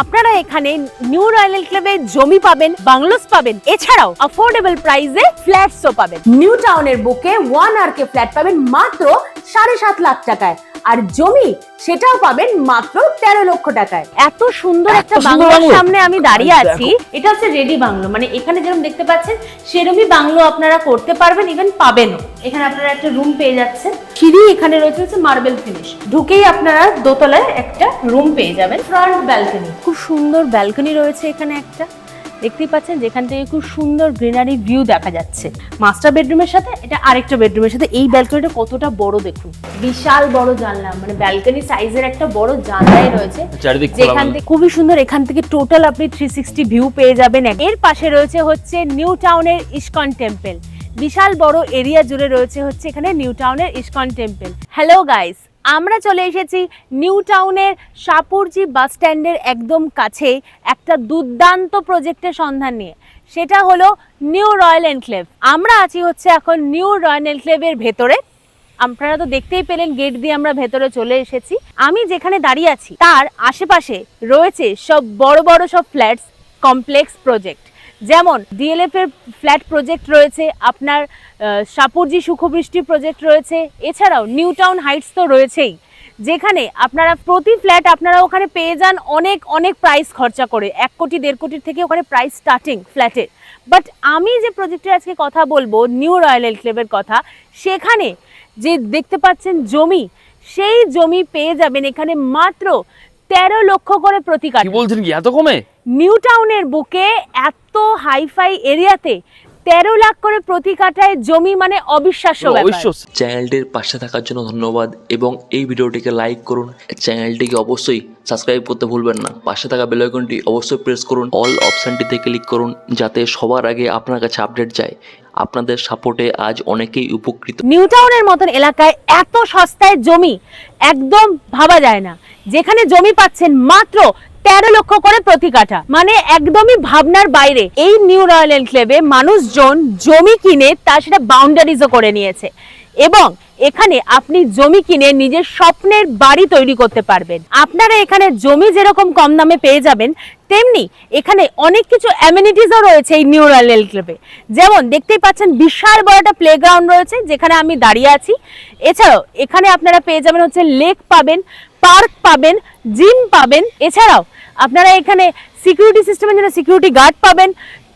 আপনারা এখানে new royal ক্লাবে জমি পাবেন, বাংলোস পাবেন, এছাড়াও অ্যাফোর্ডেবল প্রাইসে ফ্ল্যাটসও পাবেন। নিউ টাউনের বুকে ওয়ান আর কে ফ্ল্যাট পাবেন মাত্র সাড়ে সাত লাখ টাকায়। আর জমি সেটাও পাবেন মাত্র তেরো লক্ষ টাকায়। এত সুন্দর একটা বাংলোর সামনে আমি দাঁড়িয়ে আছি। এটা হচ্ছে রেডি বাংলো। মানে এখানে যেরকম দেখতে পাচ্ছেন সেরকমই বাংলো আপনারা করতে পারবেন ইভেন পাবেনও। এখানে আপনারা একটা রুম পেয়ে যাচ্ছেন। সিঁড়ি এখানে রয়েছে হচ্ছে মার্বেল ফিনিশ ঢুকেই আপনারা দোতলায় একটা রুম পেয়ে যাবেন। ফ্রন্ট ব্যালকনি খুব সুন্দর ব্যালকনি রয়েছে এখানে একটা। দেখতেই পাচ্ছেন যেখান থেকে খুব সুন্দর গ্রিনারি ভিউ দেখা যাচ্ছে। মাস্টার বেডরুমের সাথে এটা আরেকটা বেডরুমের সাথে। এই ব্যালকনিটা কতটা বড় দেখুন। বিশাল বড় জানলা মানে ব্যালকনি সাইজের একটা বড় জানলাই রয়েছে। যেখান থেকে খুবই সুন্দর এখান থেকে টোটাল আপনি থ্রি সিক্সটি ভিউ পেয়ে যাবেন। এর পাশে রয়েছে হচ্ছে নিউ টাউনের ইস্কন টেম্পল। বিশাল বড় এরিয়া জুড়ে রয়েছে হচ্ছে এখানে নিউ টাউনের ইস্কন টেম্পল। হ্যালো গাইস আমরা চলে এসেছি নিউ টাউনের সাপুরজি বাস স্ট্যান্ডের একদম কাছে একটা দুর্দান্ত প্রজেক্টের সন্ধান নিয়ে। সেটা হলো নিউ রয়্যাল এনক্লেভ। আমরা আছি হচ্ছে এখন নিউ রয়্যাল এনক্লেভের ভেতরে। আপনারা তো দেখতেই পেলেন গেট দিয়ে আমরা ভেতরে চলে এসেছি। আমি যেখানে দাঁড়িয়ে আছি, তার আশেপাশে রয়েছে সব বড় বড় সব ফ্ল্যাটস, কমপ্লেক্স প্রজেক্ট। যেমন ডিএলএফ এর ফ্ল্যাট প্রজেক্ট রয়েছে আপনার সাপুরজি সুখবৃষ্টি প্রজেক্ট রয়েছে এছাড়াও নিউ টাউন হাইটস তো রয়েছেই যেখানে আপনারা প্রতি ফ্ল্যাট আপনারা ওখানে পেয়ে যান অনেক অনেক প্রাইস খরচা করে এক কোটি দেড় কোটির থেকে ওখানে প্রাইস স্টার্টিং ফ্ল্যাটের বাট আমি যে প্রজেক্টের আজকে কথা বলব নিউ রয়্যাল এনক্লেভের কথা সেখানে যে দেখতে পাচ্ছেন জমি সেই জমি পেয়ে যাবেন এখানে মাত্র তেরো লক্ষ করে প্রতি কাঠা। বলছেন কি? এত কমে? নিউ টাউনের বুকে এত হাইফাই এরিয়াতে তেরো লাখ করে প্রতি কাঠায় জমি মানে অবিশ্বাস্য চ্যানেলটির পাশে থাকার জন্য ধন্যবাদ এবং এই ভিডিওটিকে লাইক করুন। চ্যানেলটিকে অবশ্যই সাবস্ক্রাইব করতে ভুলবেন না। পাশে থাকা বেল আইকনটি অবশ্যই প্রেস করুন। অল অপশানটিতে ক্লিক করুন যাতে সবার আগে আপনার কাছে আপডেট যায়। আপনাদের সাপোর্টে আজ অনেকেই উপকৃত। নিউ টাউনের মতন এলাকায় এত সস্তায় জমি একদম ভাবা যায় না। যেখানে জমি পাচ্ছেন মাত্র তেরো লক্ষ করে প্রতি কাঠা। মানে একদমই ভাবনার বাইরে। এই নিউ রয়্যাল এনক্লেভে মানুষজন জমি কিনে তা সেটা বাউন্ডারিজও করে নিয়েছে। এবং এখানে আপনি জমি কিনে নিজের স্বপ্নের বাড়ি তৈরি করতে পারবেন। আপনারা এখানে জমি যেরকম কম দামে পেয়ে যাবেন, তেমনি এখানে অনেক কিছু অ্যামিনিটিসও রয়েছে এই নিউ রয়্যাল এনক্লেভে যেমন দেখতেই পাচ্ছেন বিশাল বড় একটা প্লেগ্রাউন্ড রয়েছে, যেখানে আমি দাঁড়িয়ে আছি। এছাড়াও এখানে আপনারা পেয়ে যাবেন হচ্ছে লেক পাবেন। পার্ক পাবেন, জিম পাবেন। এছাড়াও আপনারা এখানে সিকিউরিটি সিস্টেমের জন্য সিকিউরিটি গার্ড পাবেন,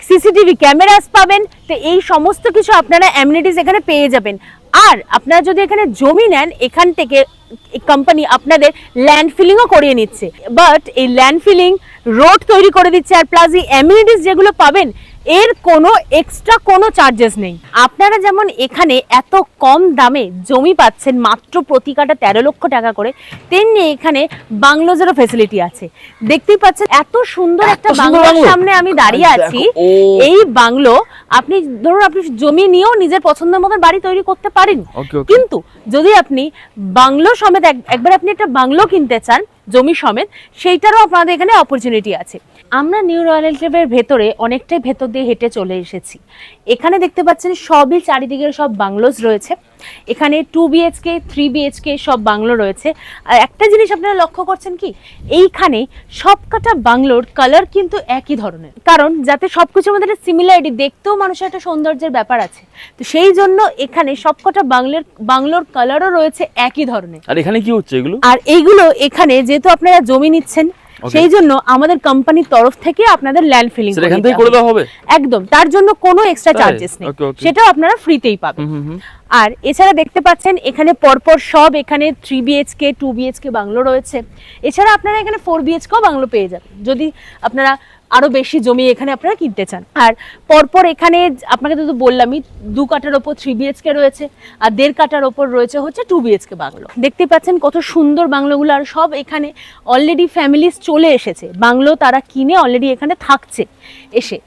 সিসিটিভি ক্যামেরাস পাবেন, তো এই সমস্ত কিছু আপনারা অ্যামিনিটিস এখানে পেয়ে যাবেন। আর আপনারা যদি এখানে জমি নেন, এখান থেকে কোম্পানি আপনাদের ল্যান্ড ফিলিংও করিয়ে নিচ্ছে। বাট এই ল্যান্ড ফিলিং রোড তৈরি করে দিচ্ছে, আর প্লাস এই অ্যামিনিটিস যেগুলো পাবেন এর কোনো এক্সট্রা কোনো চার্জেস নেই। আপনারা যেমন এখানে এত কম দামে জমি পাচ্ছেন মাত্র প্রতি কাটা তেরো লক্ষ টাকা করে তেমনি এখানে বাংলোজেরও ফেসিলিটি আছে। দেখতেই পাচ্ছেন এত সুন্দর একটা বাংলোর সামনে আমি দাঁড়িয়ে আছি। এই বাংলো আপনি ধরুন আপনি জমি নিয়েও নিজের পছন্দের মতন বাড়ি তৈরি করতে পারেন. কিন্তু যদি আপনি বাংলো সমেত এক- একবার আপনি একটা বাংলো কিনতে চান জমি সমেত, সেইটারও আপনাদের এখানে অপরচুনিটি আছে। আমরা নিউ রয়্যাল এনক্লেভের ভেতরে অনেকটাই ভেতর দিয়ে হেঁটে চলে এসেছি। এখানে দেখতে পাচ্ছেন সবই চারিদিকের সব বাংলোজ রয়েছে। এখানে টু বিএচকে থ্রি বিএচকে সব বাংলো রয়েছে। আর একটা জিনিস আপনারা লক্ষ্য করছেন কি এইখানে সবকটা বাংলোর কালার কিন্তু একই ধরনের। কারণ যাতে সবকিছুর মধ্যে একটা সিমিলারিটি দেখতেও মানুষের একটা সৌন্দর্যের ব্যাপার আছে। তো সেই জন্য এখানে সবকটা বাংলোর বাংলোর কালারও রয়েছে একই ধরনের। আর এখানে কি হচ্ছে এগুলো? আর এইগুলো এখানে যেহেতু আপনারা জমি নিচ্ছেন. সেই জন্য আমাদের কোম্পানির তরফ থেকে আপনাদের ল্যান্ড ফিলিং এখান থেকে করে দেওয়া হবে? একদম তার জন্য কোনো এক্সট্রা চার্জেস নেই. সেটাও আপনারা ফ্রিতেই পাবেন। আর এছাড়া দেখতে পাচ্ছেন এখানে পরপর সব এখানে three BHK two BHK bungalow রয়েছে। এছাড়া আপনারা এখানে ফোর বিএচকেও বাংলো পেয়ে যাবেন। যদি আপনারা আরও বেশি জমি এখানে আপনারা কিনতে চান। আর পরপর এখানে আপনাকে তো বললামই, দু কাঠার ওপর থ্রি বিএচকে রয়েছে, আর দেড় কাঠার ওপর রয়েছে হচ্ছে টু বিএচকে বাংলো। দেখতে পাচ্ছেন কত সুন্দর বাংলোগুলো, আর সব এখানে অলরেডি ফ্যামিলিস চলে এসেছে। বাংলো তারা কিনে অলরেডি এখানে থাকছে এসে।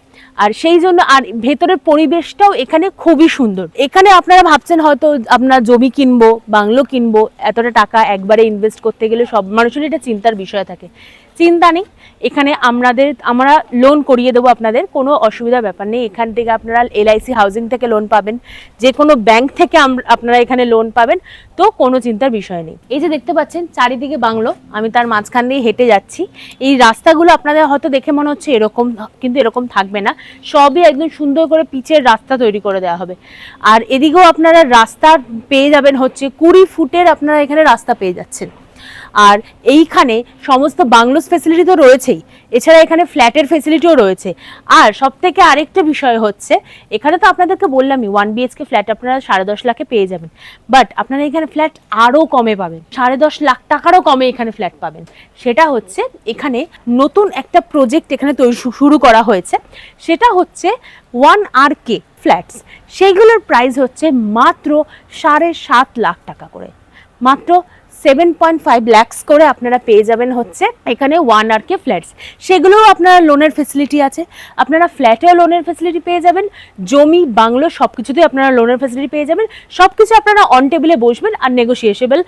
আর সেই জন্য, আর ভেতরের পরিবেশটাও এখানে খুবই সুন্দর। এখানে আপনারা ভাবছেন হয়তো আপনার জমি কিনবো, বাংলো কিনবো, এতটা টাকা একবারে ইনভেস্ট করতে গেলে সব মানুষের এটা চিন্তার বিষয় থাকে। চিন্তা নেই। এখানে আমাদের আমরা লোন করিয়ে দেবো আপনাদের, কোনো অসুবিধা ব্যাপার নেই। এখান থেকে আপনারা এলআইসি হাউজিং থেকে লোন পাবেন। যে কোনো ব্যাংক থেকে আপনারা এখানে লোন পাবেন। তো কোনো চিন্তার বিষয় নেই। এই যে দেখতে পাচ্ছেন, চারিদিকে বাংলো। আমি তার মাঝখান দিয়ে হেঁটে যাচ্ছি। এই রাস্তাগুলো আপনাদের হয়তো দেখে মনে হচ্ছে এরকম, কিন্তু এরকম থাকবে না। সবই একদম সুন্দর করে পিচের রাস্তা তৈরি করে দেওয়া হবে। আর এদিকেও আপনারা রাস্তা পেয়ে যাবেন হচ্ছে কুড়ি ফুটের আপনারা এখানে রাস্তা পেয়ে যাচ্ছেন। আর এইখানে সমস্ত বাংলোস ফেসিলিটি তো রয়েছেই। এছাড়া এখানে ফ্ল্যাটের ফেসিলিটিও রয়েছে। আর সব থেকে আরেকটা বিষয় হচ্ছে, এখানে তো আপনাদেরকে বললামই ওয়ান বিএচকে ফ্ল্যাট আপনারা সাড়ে দশ লাখে পেয়ে যাবেন। বাট আপনারা এখানে ফ্ল্যাট আরও কমে পাবেন। সাড়ে দশ লাখ টাকারও কমে এখানে ফ্ল্যাট পাবেন। সেটা হচ্ছে, এখানে নতুন একটা প্রজেক্ট এখানে তৈরি শুরু করা হয়েছে। সেটা হচ্ছে ওয়ান আর কে ফ্ল্যাটস সেইগুলোর প্রাইস হচ্ছে মাত্র সাড়ে সাত লাখ টাকা করে। মাত্র সেভেন পয়েন্ট ফাইভ ল্যাক্স করে আপনারা পেয়ে যাবেন হচ্ছে এখানে ওয়ান আর কে ফ্ল্যাটস সেগুলোও আপনারা লোনের ফেসিলিটি আছে। আপনারা ফ্ল্যাটেও লোনের ফেসিলিটি পেয়ে যাবেন। জমি, বাংলো সব কিছুতেই আপনারা লোনের ফেসিলিটি পেয়ে যাবেন। সব কিছু আপনারা অন টেবিলে বসবেন আর নেগোসিয়েশন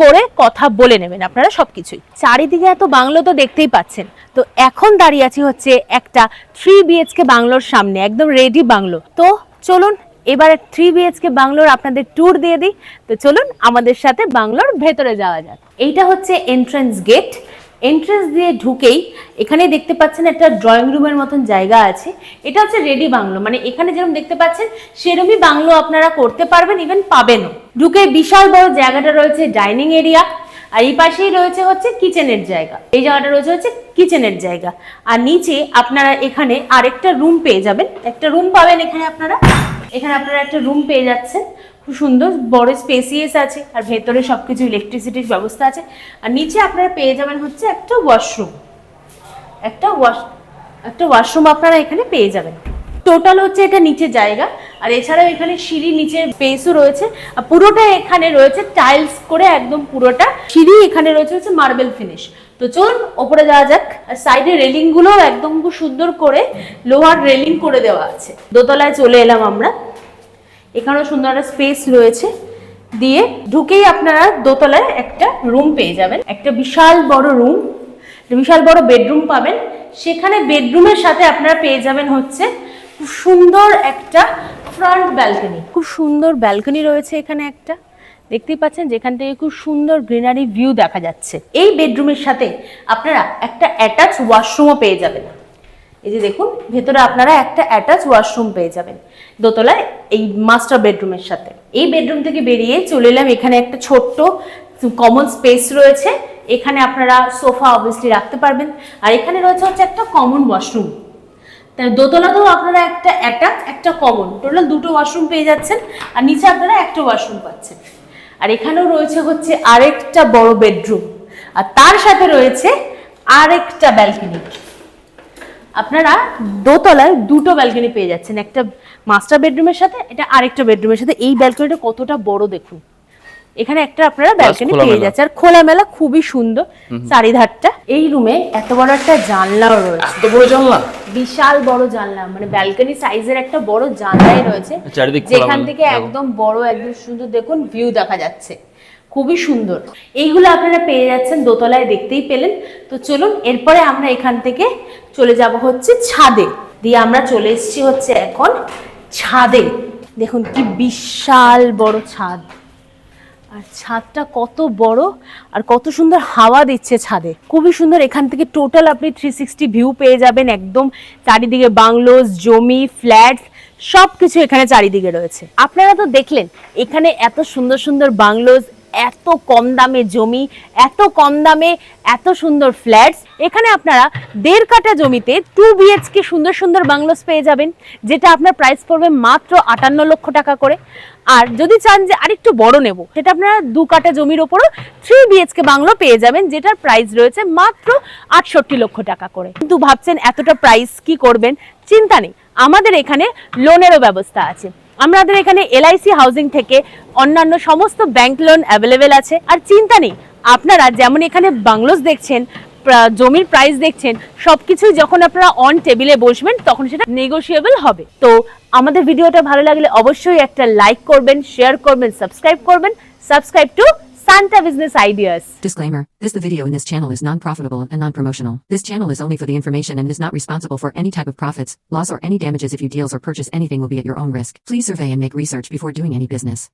করে কথা বলে নেবেন আপনারা সব কিছুই চারিদিকে এত বাংলো তো দেখতেই পাচ্ছেন। তো এখন দাঁড়িয়ে আছি হচ্ছে একটা থ্রি বিএচকে বাংলোর সামনে, একদম রেডি বাংলো। তো চলুন এবার থ্রি বিএচকে বাংলোর আপনাদের ট্যুর দিয়ে দিই। তো চলুন আমাদের সাথে বাংলোর ভেতরে যাওয়া যাক। এইটা হচ্ছে এন্ট্রান্স গেট এন্ট্রান্স দিয়ে ঢুকেই এখানে দেখতে পাচ্ছেন একটা ড্রয়িং রুমের মতন জায়গা আছে। এটা হচ্ছে রেডি বাংলো। মানে এখানে যেরকম দেখতে পাচ্ছেন, সেরকমই বাংলো আপনারা করতে পারবেন ইভেন পাবেনও। ঢুকে বিশাল বড় জায়গাটা রয়েছে ডাইনিং এরিয়া আর এই পাশেই রয়েছে হচ্ছে কিচেনের জায়গা। এই জায়গাটা রয়েছে হচ্ছে কিচেনের জায়গা। আর নিচে আপনারা এখানে আরেকটা রুম পেয়ে যাবেন। একটা রুম পাবেন এখানে আপনারা। এখানে আপনারা একটা রুম পেয়ে যাচ্ছেন। খুব সুন্দর, বড় স্পেসিয়াস আছে আর ভেতরে সবকিছু ইলেকট্রিসিটির ব্যবস্থা আছে। আর নিচে আপনারা পেয়ে যাবেন হচ্ছে একটা ওয়াশরুম একটা ওয়াশ একটা ওয়াশরুম আপনারা এখানে পেয়ে যাবেন। টোটাল হচ্ছে এটা নিচে জায়গা। আর এছাড়াও এখানে সিঁড়ি নিচে স্পেসও রয়েছে। আর পুরোটা এখানে রয়েছে টাইলস করে একদম পুরোটা। সিঁড়ি এখানে রয়েছে হচ্ছে মার্বেল ফিনিশ তো চলুন, ওপরে যাওয়া যাক। আর সাইডে রেলিংগুলো একদম খুব সুন্দর করে লোহার রেলিং করে দেওয়া আছে। দোতলায় চলে এলাম আমরা। এখানেও সুন্দর একটা স্পেস রয়েছে। দিয়ে ঢুকেই আপনারা দোতলায় একটা রুম পেয়ে যাবেন। একটা বিশাল বড় রুম বিশাল বড় বেডরুম পাবেন। সেখানে বেডরুমের সাথে আপনারা পেয়ে যাবেন হচ্ছে খুব সুন্দর একটা ফ্রন্ট ব্যালকনি খুব সুন্দর ব্যালকনি রয়েছে এখানে একটা। দেখতেই পাচ্ছেন যেখান থেকে খুব সুন্দর গ্রিনারি ভিউ দেখা যাচ্ছে। এই বেডরুমের সাথে আপনারা একটা অ্যাটাচ ওয়াশরুমও পেয়ে যাবেন। এই যে দেখুন, ভেতরে আপনারা একটা অ্যাটাচ ওয়াশরুম পেয়ে যাবেন দোতলায় এই মাস্টার বেডরুমের সাথে। এই বেডরুম থেকে বেরিয়ে চলে এলাম, এখানে একটা ছোট্ট কমন স্পেস রয়েছে। এখানে আপনারা সোফা অবভিয়াসলি রাখতে পারবেন। আর এখানে রয়েছে হচ্ছে একটা কমন ওয়াশরুম তাই দোতলাতেও আপনারা একটা অ্যাটাচ একটা কমন টোটাল দুটো ওয়াশরুম পেয়ে যাচ্ছেন, আর নিচে আপনারা একটা ওয়াশরুম পাচ্ছেন। আর এখানেও রয়েছে হচ্ছে আরেকটা বড় বেডরুম। আর তার সাথে রয়েছে আরেকটা ব্যালকনি। আপনারা দোতলায় দুটো ব্যালকনি পেয়ে যাচ্ছেন, একটা মাস্টার বেডরুমের সাথে, এটা আরেকটা বেডরুমের সাথে। এই ব্যালকনিটা কতটা বড় দেখুন। এখানে একটা আপনারা ব্যালকনি পেয়ে যাচ্ছে আর খোলামেলা খুবই সুন্দর চারিধারটা। এই রুমে এত বড় একটা জানলাও রয়েছে। এত বড় জানলা? বিশাল বড় জানলা। মানে ব্যালকনি সাইজের একটা বড় জানলাই রয়েছে। যেখান থেকে একদম বড় একদম সুন্দর দেখুন ভিউ দেখা যাচ্ছে। খুবই সুন্দর। এইগুলো আপনারা পেয়ে যাচ্ছেন দোতলায় দেখতেই পেলেন। তো চলুন এরপরে আমরা এখান থেকে চলে যাব হচ্ছে ছাদে। দিয়ে আমরা চলে এসেছি হচ্ছে এখন ছাদে। দেখুন কি বিশাল বড় ছাদ। আর ছাদটা কত বড় আর কত সুন্দর হাওয়া দিচ্ছে ছাদে। খুবই সুন্দর, এখান থেকে টোটাল আপনি থ্রি সিক্সটি ভিউ পেয়ে যাবেন একদম চারিদিকে বাংলোজ জমি ফ্ল্যাট সব কিছু এখানে চারিদিকে রয়েছে। আপনারা তো দেখলেন, এখানে এত সুন্দর সুন্দর বাংলোস এত কম দামে জমি, এত কম দামে এত সুন্দর ফ্ল্যাটস। এখানে আপনারা দেড় কাটা জমিতে টু বিএচকে সুন্দর সুন্দর বাংলোস পেয়ে যাবেন, যেটা আপনার প্রাইস পড়বে মাত্র আটান্ন লক্ষ টাকা করে। আর যদি চান যে আরেকটু বড় নেব, সেটা আপনারা দু কাটা জমির ওপরও থ্রি বিএচকে বাংলো পেয়ে যাবেন, যেটার প্রাইস রয়েছে মাত্র আটষট্টি লক্ষ টাকা করে। কিন্তু ভাবছেন এতটা প্রাইস কি করবেন? চিন্তা নেই। আমাদের এখানে লোনেরও ব্যবস্থা আছে। আমাদের এখানে এলআইসি হাউজিং থেকে অন্যান্য সমস্ত ব্যাংক লোন অ্যাভেলেবেল আছে। আর চিন্তা নেই, আপনারা যেমন এখানে বাংলোস দেখছেন জমির প্রাইস দেখছেন সব কিছুই যখন আপনারা অন টেবিলে বসবেন, তখন সেটা নেগোশিয়েবল হবে। তো আমাদের ভিডিওটা ভালো লাগলে অবশ্যই একটা লাইক করবেন শেয়ার করবেন সাবস্ক্রাইব করবেন subscribe to Santa Business Ideas. Disclaimer This the video in this channel is non profitable and non promotional. This channel is only for the information and is not responsible for any type of profits, loss, or any damages if you deals or purchase anything will be at your own risk. Please survey and make research before doing any business.